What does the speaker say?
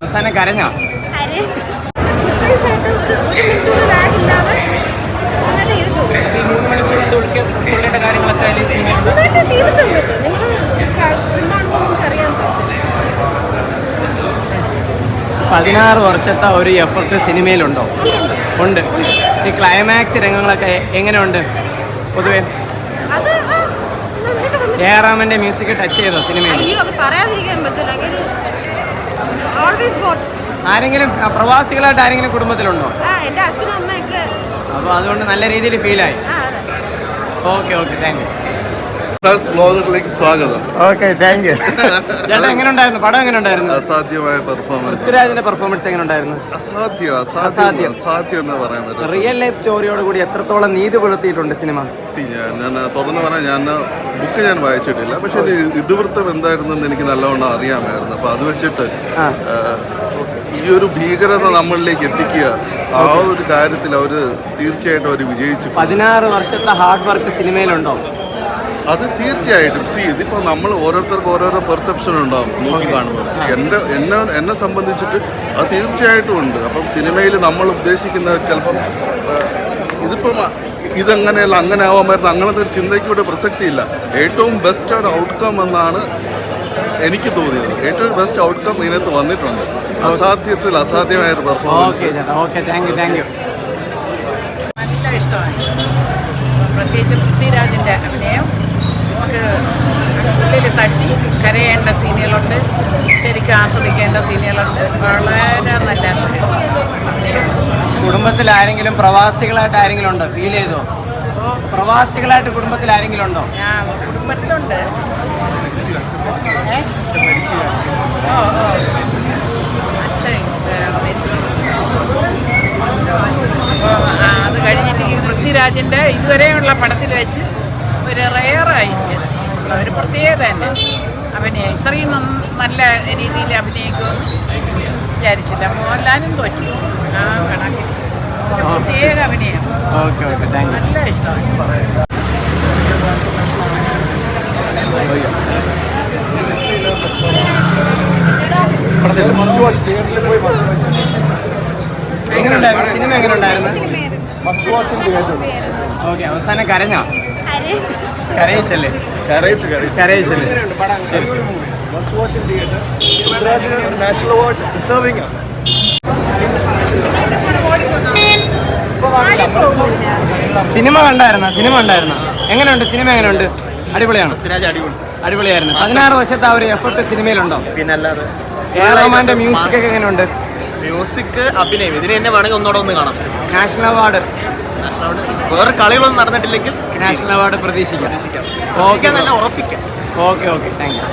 അവസാനം കരഞ്ഞോ? പതിനാറ് വർഷത്തെ ഒരു എഫർട്ട് സിനിമയിലുണ്ടോ? ഉണ്ട്. ഈ ക്ലൈമാക്സ് രംഗങ്ങളൊക്കെ എങ്ങനെയുണ്ട്? പൊതുവേ? എ ആർ മ്യൂസിക് ടച്ച് ചെയ്തോ സിനിമയിൽ? പറയാതിരിക്കാൻ പറ്റില്ല ആരെങ്കിലും പ്രവാസികളായിട്ട് ആരെങ്കിലും കുടുംബത്തിലുണ്ടോ? അപ്പൊ അച്ഛനും അമ്മയൊക്കെ. അപ്പോൾ അതുകൊണ്ട് നല്ല രീതിയിൽ ഫീലായി. Okay okay thank you. Plus ബ്ലോഗറിലേക്ക് സ്വാഗതം. ഓക്കെ താങ്ക് യു ചേട്ടാ എങ്ങനെ ഉണ്ടായിരുന്നു പടം എങ്ങനെ ഉണ്ടായിരുന്നു അസാധ്യമായ പെർഫോമൻസ് പൃഥ്വിരാജിന്റെ പെർഫോമൻസ് എങ്ങനെ ഉണ്ടായിരുന്നു അസാധ്യം അസാധ്യം. അസാധ്യം എന്ന് പറയാൻ പറ്റും റിയൽ ലൈഫ് സ്റ്റോറിയോട് കൂടി എത്രത്തോളം നീതി പുലർത്തിയിട്ടുണ്ട് സിനിമ? ഞാൻ തുറന്നു പറഞ്ഞാൽ ഞാൻ ബുക്ക് ഞാൻ വായിച്ചിട്ടില്ല. പക്ഷെ ഇതിവൃത്തം എന്തായിരുന്നെന്ന് എനിക്ക് നല്ലവണ്ണം അറിയാമായിരുന്നു. അപ്പൊ അത് വെച്ചിട്ട് ഈ ഒരു ഭീകരത നമ്മളിലേക്ക് എത്തിക്കുക ആ ഒരു കാര്യത്തിൽ അവർ തീർച്ചയായിട്ടും അവർ വിജയിച്ചു പതിനാറ് വർഷത്തെ ഹാർഡ് വർക്ക് സിനിമയിലുണ്ടോ? അത് തീർച്ചയായിട്ടും. സി ഇതിപ്പോൾ നമ്മൾ ഓരോരുത്തർക്ക് ഓരോരോ പെർസെപ്ഷൻ ഉണ്ടാവും നോക്കി കാണുമ്പോൾ. എന്റെ എന്നെ എന്നെ സംബന്ധിച്ചിട്ട് അത് തീർച്ചയായിട്ടും ഉണ്ട്. അപ്പം സിനിമയിൽ നമ്മൾ ഉദ്ദേശിക്കുന്ന ചിലപ്പം ഇതിപ്പം ഇതെങ്ങനെയല്ല അങ്ങനെ ആവാമായിരുന്നു അങ്ങനത്തെ ഒരു ചിന്തയ്ക്ക് ഇവിടെ പ്രസക്തിയില്ല. ഏറ്റവും ബെസ്റ്റ് ഒരു ഔട്ട്കം എന്നാണ് എനിക്ക് തോന്നിയത്. ഏറ്റവും ബെസ്റ്റ് ഔട്ട്കം ഇതിനകത്ത് വന്നിട്ടുണ്ട്. അസാധ്യത്തിൽ അസാധ്യമായ ഒരു പെർഫോമൻസ് നല്ല ഇഷ്ടമാണ്. പ്രത്യേകിച്ച് പൃഥ്വിരാജിന്റെ അഭിനയം. സീനുകളുണ്ട് ശരിക്കും ആസ്വദിക്കേണ്ട സീനുകളുണ്ട് വളരെ നല്ല കുടുംബത്തിൽ ആരെങ്കിലും പ്രവാസികളായിട്ട് ആരെങ്കിലും ഉണ്ടോ? ഫീൽ ചെയ്തോ? പ്രവാസികളായിട്ട് കുടുംബത്തിൽ ആരെങ്കിലും ഉണ്ടോ? ഞാൻ കുടുംബത്തിലുണ്ട്. അച്ഛൻ. അത് കഴിഞ്ഞിട്ട് ഈ പൃഥ്വിരാജിന്റെ ഇതുവരെയുള്ള പടത്തിൽ വെച്ച് ഒരു റെയറായിരിക്കും ഒരു പ്രത്യേകത തന്നെ. അഭിനയം ഇത്രയും നല്ല രീതിയിൽ അഭിനയിക്കുമെന്ന് വിചാരിച്ചില്ല. മോഹൻലാലും തോറ്റു. ആ കണക്കിൽ പ്രത്യേക അഭിനയം. നല്ല ഇഷ്ടമാണ്. സിനിമ എങ്ങനെ ഉണ്ടായിരുന്നു ഓക്കെ അവസാനം കരഞ്ഞോ? കരയിച്ചല്ലേ? കരയിച്ചല്ലേ? നാഷണൽ അവാർഡ് ഡിസേർവിംഗ് ആണ് സിനിമ കണ്ടായിരുന്ന? സിനിമ ഉണ്ടായിരുന്ന? എങ്ങനെയുണ്ട്? സിനിമ എങ്ങനെയുണ്ട്? അടിപൊളിയാണ്? അടിപൊളിയായിരുന്നു. പതിനാറ് വർഷത്തെ ആ ഒരു എഫർട്ട് സിനിമയിലുണ്ടോ? പിന്നല്ലാതെ. എ ആർ റഹ്മാന്റെ മ്യൂസിക് ഒക്കെ എങ്ങനെയുണ്ട്? മ്യൂസിക് അഭിനയം. ഇതിന് തന്നെ വേണമെങ്കിൽ ഒന്നോടെ ഒന്ന് കാണാം. National award. വേറെ കളികളൊന്നും നടന്നിട്ടില്ലെങ്കിൽ നാഷണൽ അവാർഡ് പ്രതീക്ഷിക്കാം. ഓക്കെ നല്ല ഉറപ്പിക്കാം. Okay okay thank U